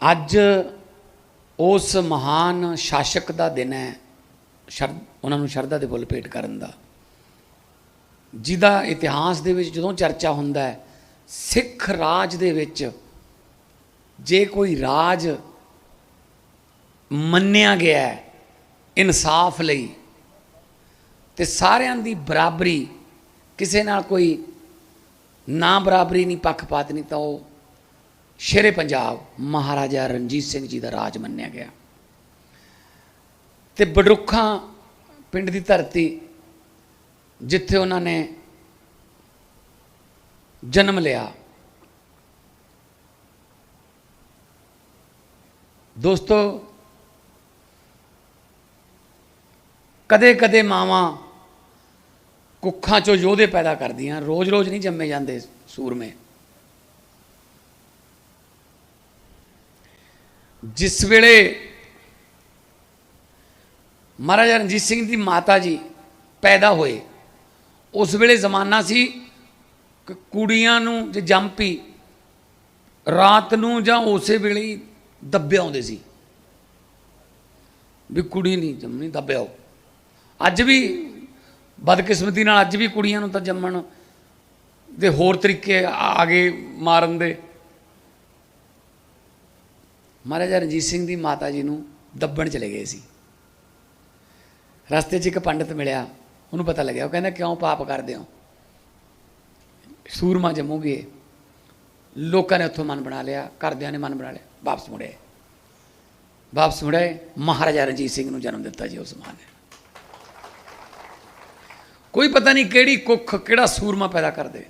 ਅੱਜ ਉਸ ਮਹਾਨ ਸ਼ਾਸਕ ਦਾ ਦਿਨ ਹੈ, ਸ਼ਰ, ਉਹਨਾਂ ਨੂੰ ਸ਼ਰਧਾ ਦੇ ਫੁੱਲ ਭੇਟ ਕਰਨ ਦਾ। ਜਿਹਦਾ ਇਤਿਹਾਸ ਦੇ ਵਿੱਚ ਜਦੋਂ ਚਰਚਾ ਹੁੰਦਾ ਹੈ, ਸਿੱਖ ਰਾਜ ਦੇ ਵਿੱਚ ਜੇ ਕੋਈ ਰਾਜ ਮੰਨਿਆ ਗਿਆ ਹੈ ਇਨਸਾਫ ਲਈ, ਤੇ ਸਾਰਿਆਂ ਦੀ ਬਰਾਬਰੀ, ਕਿਸੇ ਨਾਲ ਕੋਈ ਨਾ ਬਰਾਬਰੀ, ਨਹੀਂ ਪੱਖਪਾਤ, ਨਹੀਂ ਤਾਂ ਉਹ ਸ਼ੇਰੇ ਪੰਜਾਬ ਮਹਾਰਾਜਾ ਰਣਜੀਤ ਸਿੰਘ ਜੀ ਦਾ ਰਾਜ ਮੰਨਿਆ ਗਿਆ। ਤੇ ਬਡਰੁੱਖਾਂ ਪਿੰਡ ਦੀ ਧਰਤੀ ਜਿੱਥੇ ਉਹਨਾਂ ਨੇ ਜਨਮ ਲਿਆ, ਦੋਸਤੋ ਕਦੇ ਕਦੇ ਮਾਵਾਂ ਕੁੱਖਾਂ ਚੋਂ ਯੋਧੇ ਪੈਦਾ ਕਰਦੀਆਂ, ਰੋਜ਼-ਰੋਜ਼ ਨਹੀਂ ਜੰਮੇ ਜਾਂਦੇ ਸੂਰਮੇ। ਜਿਸ ਵੇਲੇ ਮਹਾਰਾਜਾ ਰਣਜੀਤ ਸਿੰਘ ਦੀ ਮਾਤਾ ਜੀ ਪੈਦਾ ਹੋਏ, ਉਸ ਵੇਲੇ ਜ਼ਮਾਨਾ ਸੀ ਕਿ ਕੁੜੀਆਂ ਨੂੰ ਜੇ ਜੰਮ ਪਈ ਰਾਤ ਨੂੰ ਜਾਂ ਉਸੇ ਵੇਲੇ ਹੀ ਦੱਬੇ ਆਉਂਦੇ ਸੀ ਵੀ ਕੁੜੀ ਨਹੀਂ ਜੰਮਣੀ ਦੱਬਿਆਓ ਅੱਜ ਵੀ ਬਦਕਿਸਮਤੀ ਨਾਲ ਅੱਜ ਵੀ ਕੁੜੀਆਂ ਨੂੰ ਤਾਂ ਜੰਮਣ ਦੇ ਹੋਰ ਤਰੀਕੇ ਆ ਗਏ ਮਾਰਨ ਦੇ ਮਹਾਰਾਜਾ ਰਣਜੀਤ ਸਿੰਘ ਦੀ ਮਾਤਾ ਜੀ ਨੂੰ ਦੱਬਣ ਚਲੇ ਗਏ ਸੀ। ਰਸਤੇ 'ਚ ਇੱਕ ਪੰਡਤ ਮਿਲਿਆ, ਉਹਨੂੰ ਪਤਾ ਲੱਗਿਆ, ਉਹ ਕਹਿੰਦਾ, ਕਿਉਂ ਪਾਪ ਕਰਦੇ ਹੋ? ਸੂਰਮਾ ਜੰਮੂਗੇ ਲੋਕਾਂ ਨੇ ਉੱਥੋਂ ਮਨ ਬਣਾ ਲਿਆ, ਘਰਦਿਆਂ ਨੇ ਮਨ ਬਣਾ ਲਿਆ, ਵਾਪਸ ਮੁੜੇ ਵਾਪਸ ਮੁੜੇ ਮਹਾਰਾਜਾ ਰਣਜੀਤ ਸਿੰਘ ਨੂੰ ਜਨਮ ਦਿੱਤਾ ਜੀ ਉਸ ਮਾਂ ਨੇ ਕੋਈ ਪਤਾ ਨਹੀਂ ਕਿਹੜੀ ਕੁੱਖ ਕਿਹੜਾ ਸੂਰਮਾ ਪੈਦਾ ਕਰਦੇ।